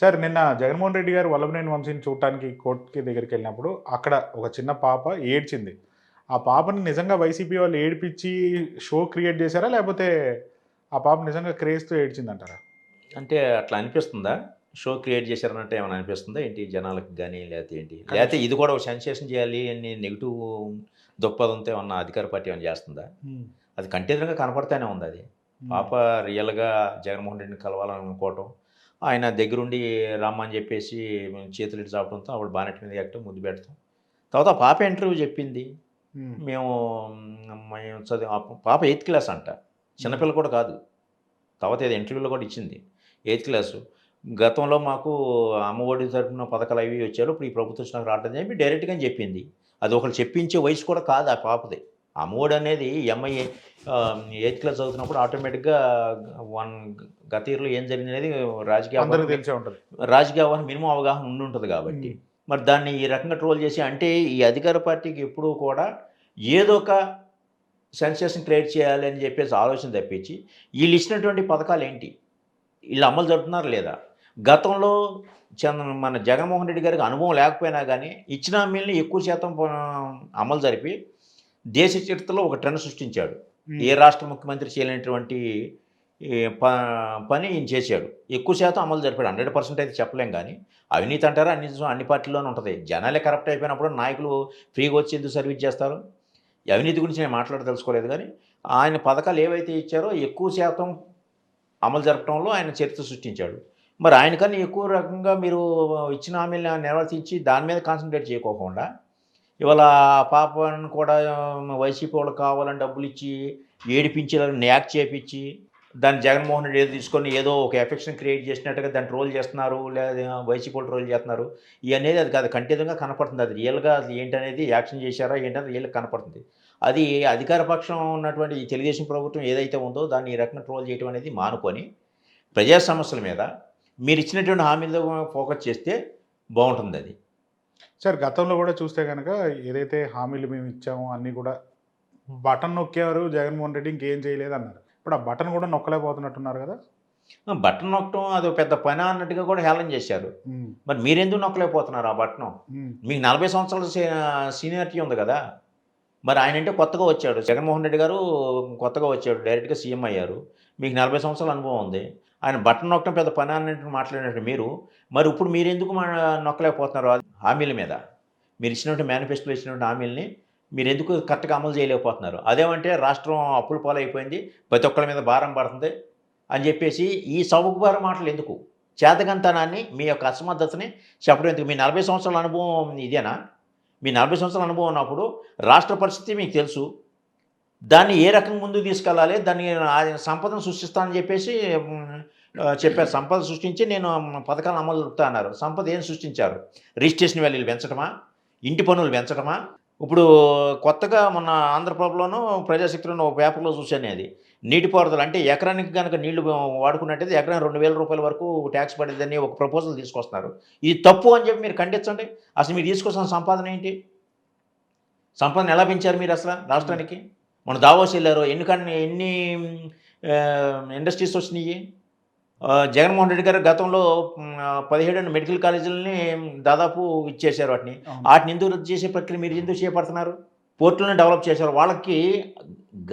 Sir నిన్న జగన్మోహన్ రెడ్డి గారు వల్లభనేని వంశీని చూడటానికి కోర్టుకి దగ్గరికి వెళ్ళినప్పుడు అక్కడ ఒక చిన్న పాప ఏడ్చింది. ఆ పాపని నిజంగా వైసీపీ వాళ్ళు ఏడిపించి షో క్రియేట్ చేశారా? లేకపోతే ఆ పాప నిజంగా క్రేజ్తో ఏడ్చింది అంటారా అంటే అట్లా అనిపిస్తుందా? షో క్రియేట్ చేశారన్నట్టు ఏమైనా అనిపిస్తుందా? ఏంటి జనాలకు కానీ లేకపోతే ఏంటి? లేకపోతే ఇది కూడా ఒక సెన్సేషన్ చేయాలి అని నెగిటివ్ దృక్పథంతో ఏమన్నా అధికార పార్టీ ఏమైనా చేస్తుందా? అది కంటిన్యూగా కనపడతానే ఉంది అది. పాప రియల్గా జగన్మోహన్ రెడ్డిని కలవాలని అనుకోవటం ఆయన దగ్గరుండి రమ్మని చెప్పేసి చేతులు ఇటు చాపడంతో ఆవిడ బానెట్ మీద ఎక్కడం ముద్దు పెడతాం. తర్వాత ఆ పాప ఇంటర్వ్యూ చెప్పింది. మ్మ్. మేము చదివి పాప ఎయిత్ క్లాస్ అంట. చిన్నపిల్ల కూడా కాదు. తర్వాత ఏదో ఇంటర్వ్యూలో కూడా ఇచ్చింది. Eighth class. గతంలో మాకు అమ్మఒడి తరపున పథకాలు అవి వచ్చారు. ఇప్పుడు ఈ ప్రభుత్వం వచ్చినాక రావడం చెప్పి డైరెక్ట్గా చెప్పింది. అది ఒకరు చెప్పించే వయసు కూడా కాదు ఆ పాపది. అమ్మఒడి అనేది ఎంఐ ఎయిత్ క్లాస్ చదువుతున్నప్పుడు ఆటోమేటిక్గా వన్ గత ఇయర్లో ఏం జరిగినది? రాజకీయ అవగాహన- తెలిసే ఉంటుంది. రాజకీయ అవగాహన మినిమం అవగాహన ఉండి ఉంటుంది కాబట్టి. మరి దాన్ని ఈ రకంగా ట్రోల్ చేసి అంటే ఈ అధికార పార్టీకి ఎప్పుడూ కూడా ఏదో ఒక సెన్సేషన్ క్రియేట్ చేయాలి అని చెప్పేసి ఆలోచన తప్పించి వీళ్ళు ఇచ్చినటువంటి పథకాలు ఏంటి? వీళ్ళు అమలు జరుపుతున్నారు లేదా? గతంలో చంద్ర మన జగన్మోహన్ రెడ్డి గారికి అనుభవం లేకపోయినా కానీ ఇచ్చిన హామీలని ఎక్కువ శాతం అమలు జరిపి దేశ చరిత్రలో ఒక ట్రెండ్ సృష్టించాడు. ఏ రాష్ట్ర ముఖ్యమంత్రి చేయలేనటువంటి పని ఈయన చేశాడు. ఎక్కువ శాతం అమలు జరిపాడు. హండ్రెడ్ పర్సెంట్ అయితే చెప్పలేం కానీ అవినీతి అంటారా? అన్ని అన్ని పార్టీల్లోనే ఉంటుంది. జనాలే కరప్ట్ అయిపోయినప్పుడు నాయకులు ఫ్రీగా వచ్చి ఎందుకు సర్వీస్ చేస్తారు? అవినీతి గురించి నేను మాట్లాడదలుచుకోలేదు కానీ ఆయన పథకాలు ఏవైతే ఇచ్చారో ఎక్కువ శాతం అమలు జరపడంలో ఆయన చరిత్ర సృష్టించాడు. మరి ఆయనకన్నా ఎక్కువ రకంగా మీరు ఇచ్చిన హామీలను నిర్వర్తించి దాని మీద కాన్సన్ట్రేట్ చేయకోకుండా ఇవాళ పాపను కూడా వైసీపీ వాళ్ళు కావాలని డబ్బులు ఇచ్చి ఏడిపించి న్యాక్ చేపించి దాన్ని జగన్మోహన్ రెడ్డి ఏదో తీసుకొని ఏదో ఒక ఎఫెక్షన్ క్రియేట్ చేసినట్టుగా దాన్ని ట్రోల్ చేస్తున్నారు లేదా వైసీపీ వాళ్ళు ట్రోల్ చేస్తున్నారు. ఇవి అనేది అది కాదు కంటిదంగా కనపడుతుంది. అది రియల్గా అది ఏంటనేది యాక్షన్ చేశారా ఏంటనేది రియల్గా కనపడుతుంది. అది అధికార పక్షం ఉన్నటువంటి ఈ తెలుగుదేశం ప్రభుత్వం ఏదైతే ఉందో దాన్ని ఈ రకంగా ట్రోల్ చేయడం అనేది మానుకొని ప్రజా సమస్యల మీద మీరు ఇచ్చినటువంటి హామీలతో ఫోకస్ చేస్తే బాగుంటుంది అది. సార్ గతంలో కూడా చూస్తే కనుక ఏదైతే హామీలు మేము ఇచ్చామో అన్నీ కూడా బటన్ నొక్కారు జగన్మోహన్ రెడ్డి ఇంకేం చేయలేదు అన్నారు. ఇప్పుడు ఆ బటన్ కూడా నొక్కలేకపోతున్నట్టున్నారు కదా. బటన్ నొక్కడం అది పెద్ద పని అన్నట్టుగా కూడా హేళన చేశారు. మరి మీరెందుకు నొక్కలేకపోతున్నారు ఆ బటన్. మీకు నలభై సంవత్సరాల సీనియారిటీ ఉంది కదా. మరి ఆయన అంటే కొత్తగా వచ్చాడు. జగన్మోహన్ రెడ్డి గారు కొత్తగా వచ్చాడు. డైరెక్ట్గా సీఎం అయ్యారు. మీకు నలభై సంవత్సరాల అనుభవం ఉంది. ఆయన బటన్ నొక్కడం పెద్ద పని అన్నట్టు మాట్లాడినట్టు మీరు మరి ఇప్పుడు మీరు ఎందుకు మా నొక్కలేకపోతున్నారు? హామీల మీద. మీరు ఇచ్చినటువంటి మేనిఫెస్టోలో ఇచ్చినటువంటి హామీలని మీరు ఎందుకు కరెక్ట్గా అమలు చేయలేకపోతున్నారు? అదేమంటే రాష్ట్రం అప్పుల పాలైపోయింది ప్రతి ఒక్కరి మీద భారం పడుతుంది అని చెప్పేసి ఈ సౌకుబార మాటలు ఎందుకు? చేతగంతనాన్ని మీ యొక్క అసమర్థతని చెప్పడం ఎందుకు? మీ నలభై సంవత్సరాల అనుభవం ఇదేనా? మీ నలభై సంవత్సరాల అనుభవం ఉన్నప్పుడు రాష్ట్ర పరిస్థితి మీకు తెలుసు. దాన్ని ఏ రకం ముందుకు తీసుకెళ్ళాలి? దాన్ని సంపదను సృష్టిస్తానని చెప్పేసి చెప్పారు. సంపద సృష్టించి నేను పథకాలను అమలు జరుపుతా అన్నారు. సంపద ఏం సృష్టించారు? రిజిస్ట్రేషన్ వాల్యూలు పెంచడమా ఇంటి పనులు పెంచడమా ఇప్పుడు కొత్తగా మొన్న ఆంధ్రప్రభలోనూ ప్రజాశక్తిలోను ఒక పేపర్లో చూశాను అది. నీటిపారుదల అంటే ఎకరానికి కనుక నీళ్ళు వాడుకున్నట్టయితే ఎకరానికి రెండు వేల రూపాయల వరకు ట్యాక్స్ పడేదని ఒక ప్రపోజల్ తీసుకొస్తున్నారు. ఇది తప్పు అని చెప్పి మీరు ఖండించండి. అసలు మీరు తీసుకొస్తున్న సంపాదన ఏంటి? సంపాదన ఎలా పెంచారు మీరు అసలు రాష్ట్రానికి? మన దావోస్ వెళ్ళారు. ఎన్ని కన్ని ఎన్ని ఇండస్ట్రీస్ వచ్చినాయి? జగన్మోహన్ రెడ్డి గారు గతంలో పదిహేడు మెడికల్ కాలేజీలని దాదాపు ఇచ్చేశారు వాటిని. వాటిని ఎందుకు రద్దు చేసే ప్రక్రియ మీరు ఎందుకు చేపడుతున్నారు? పోర్టులను డెవలప్ చేశారు. వాళ్ళకి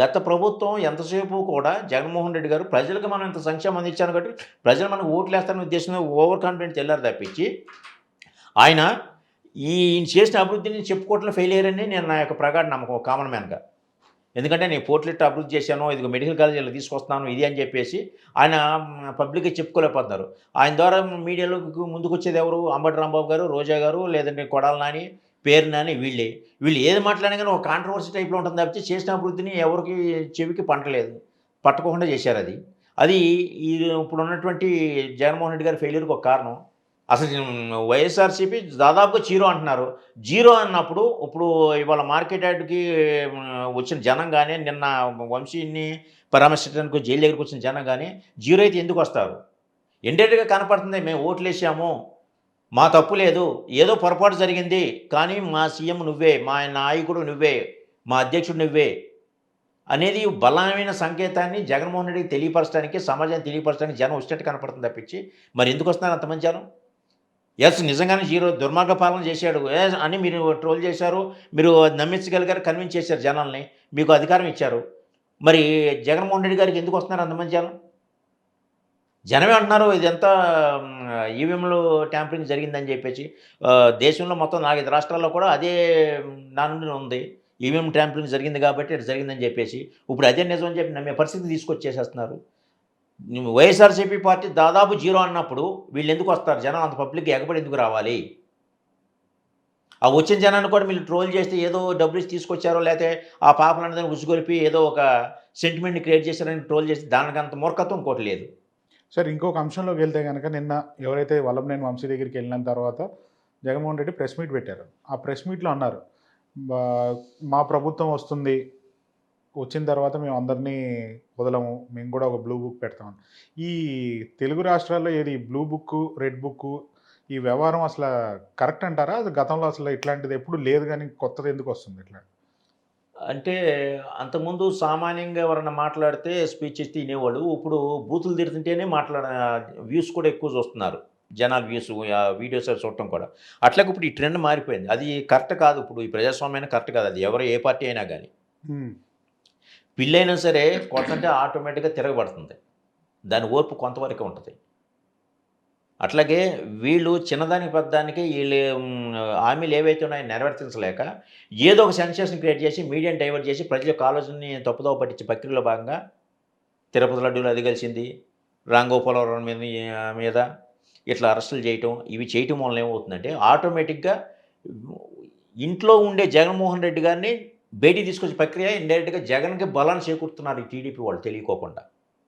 గత ప్రభుత్వం ఎంతసేపు కూడా జగన్మోహన్ రెడ్డి గారు ప్రజలకు మనం ఇంత సంక్షేమం అందించాను కాబట్టి ప్రజలు మనకు ఓట్లు వేస్తారనే ఉద్దేశంలో ఓవర్ కాన్ఫిడెన్స్ వెళ్ళారు తప్పించి ఆయన ఈ ఈయన చేసిన అభివృద్ధిని చెప్పుకోవట్లో ఫెయిల్ అయ్యారని నేను నా యొక్క ప్రగాఢ నమ్మకం కామన్ మ్యాన్గా. ఎందుకంటే నేను పోర్ట్లెట్ అభివృద్ధి చేశాను ఇది మెడికల్ కాలేజీలో తీసుకొస్తున్నాను ఇది అని చెప్పేసి ఆయన పబ్లిక్గా చెప్పుకోలేకపోతున్నారు. ఆయన ద్వారా మీడియాలో ముందుకు వచ్చేది ఎవరు? అంబటి రాంబాబు గారు రోజా గారు లేదంటే కొడాల నాని పేరు నాని వీళ్ళే. వీళ్ళు ఏది మాట్లాడినా కానీ ఒక కాంట్రవర్సీ టైప్లో ఉంటుంది తప్పితే చేసిన అభివృద్ధిని ఎవరికి చెవికి పంటలేదు. పట్టకుండా చేశారు అది. అది ఈ ఇప్పుడు ఉన్నటువంటి జగన్మోహన్ రెడ్డి గారి ఫెయిల్యూర్కి ఒక కారణం. అసలు వైఎస్ఆర్సీపీ దాదాపుగా జీరో అంటున్నారు. జీరో అన్నప్పుడు ఇప్పుడు ఇవాళ మార్కెట్ యార్డ్కి వచ్చిన జనం కానీ నిన్న వంశీని పరామర్శించడానికి జైలు దగ్గరికి వచ్చిన జనం కానీ జీరో అయితే ఎందుకు వస్తారు? ఎండేట్గా కనపడుతుంది మేము ఓట్లు వేసాము మా తప్పు లేదు ఏదో పొరపాటు జరిగింది కానీ మా సీఎం నువ్వే మా నాయకుడు నువ్వే మా అధ్యక్షుడు నువ్వే అనేది బలమైన సంకేతాన్ని జగన్మోహన్ రెడ్డికి తెలియపరచడానికి సమాజాన్ని తెలియపరచడానికి జనం వచ్చినట్టు కనపడుతుంది తప్పించి. మరి ఎందుకు వస్తున్నారు అంతమంది జనం? ఎస్ నిజంగానే హీరో దుర్మార్గ పాలన చేశాడు. ఏ అని మీరు ట్రోల్ చేశారు మీరు నమ్మించగలిగారు కన్విన్స్ చేశారు జనాల్ని మీకు అధికారం ఇచ్చారు. మరి జగన్మోహన్ రెడ్డి గారికి ఎందుకు వస్తున్నారు అంతమంది జనం? జనమే అంటున్నారు ఇదంతా ఈవీఎంలు ట్యాంపరింగ్ జరిగిందని చెప్పేసి. దేశంలో మొత్తం నాలుగైదు రాష్ట్రాల్లో కూడా అదే నా నుండి ఉంది. ఈవీఎం ట్యాంపరింగ్ జరిగింది కాబట్టి జరిగిందని చెప్పేసి. ఇప్పుడు అదే నిజం అని చెప్పి నమ్మే పరిస్థితి తీసుకొచ్చేసేస్తున్నారు. వైఎస్ఆర్సీపీ పార్టీ దాదాపు జీరో అన్నప్పుడు వీళ్ళు ఎందుకు వస్తారు? జనం అంత పబ్లిక్ ఎగబడి ఎందుకు రావాలి? ఆ వచ్చిన జనాన్ని కూడా మీరు ట్రోల్ చేస్తే ఏదో డబ్బులు ఇచ్చి తీసుకొచ్చారో లేకపోతే ఆ పాపలందరినీ ఉసుగొలిపి ఏదో ఒక సెంటిమెంట్ని క్రియేట్ చేశారని ట్రోల్ చేసి దానికి అంత మూర్ఖత్వం ఇంకోటి లేదు. సార్ ఇంకొక అంశంలోకి వెళ్తే కనుక నిన్న ఎవరైతే వల్లభనేని వంశీ దగ్గరికి వెళ్ళిన తర్వాత జగన్మోహన్ రెడ్డి ప్రెస్ మీట్ పెట్టారు. ఆ ప్రెస్ మీట్లో అన్నారు "బా- మా ప్రభుత్వం వస్తుంది వచ్చిన తర్వాత మేము అందరినీ వదలము. మేము కూడా ఒక బ్లూ బుక్ పెడతాం. ఈ తెలుగు రాష్ట్రాల్లో ఏది బ్లూ బుక్ రెడ్ బుక్ ఈ వ్యవహారం అసలు కరెక్ట్ అంటారా? అది గతంలో అసలు ఇట్లాంటిది ఎప్పుడు లేదు కానీ కొత్తది ఎందుకు వస్తుంది ఇట్లా? అంటే అంతకుముందు సామాన్యంగా ఎవరన్నా మాట్లాడితే స్పీచ్ ఇస్తే వినేవాళ్ళు. ఇప్పుడు బూతులు తిడుతుంటేనే మాట్లాడ వ్యూస్ కూడా ఎక్కువ చూస్తున్నారు. జనాల వ్యూస్ వీడియోస్ చూడటం కూడా. అట్లాగే ఇప్పుడు ఈ ట్రెండ్ మారిపోయింది. అది కరెక్ట్ కాదు. ఇప్పుడు ఈ ప్రజాస్వామ్యం కరెక్ట్ కాదు. అది ఎవరు ఏ పార్టీ అయినా కానీ. పిల్లైనా సరే కొట్టంటే ఆటోమేటిక్గా తిరగబడుతుంది. దాని ఓర్పు కొంతవరకే ఉంటుంది. అట్లాగే వీళ్ళు చిన్నదానికి పెద్దదానికి వీళ్ళు హామీలు ఏవైతే ఉన్నాయో నెరవేర్చలేక ఏదో ఒక సెన్సేషన్ క్రియేట్ చేసి మీడియాని డైవర్ట్ చేసి ప్రజల యొక్క ఆలోచనని తప్పుదోవ పట్టించే ప్రక్రియలో భాగంగా తిరుపతి లడ్డూలు అది కలిసింది రాంగోపాలవరం మీద మీద ఇట్లా అరెస్టులు చేయటం ఇవి చేయటం వల్ల ఏమవుతుందంటే ఆటోమేటిక్గా ఇంట్లో ఉండే జగన్మోహన్ రెడ్డి గారిని బయటికి తీసుకొచ్చే ప్రక్రియ ఇండైరెక్ట్గా జగన్కి బలాన్ని చేకూరుతున్నారు ఈ టీడీపీ వాళ్ళు తెలియకోకుండా.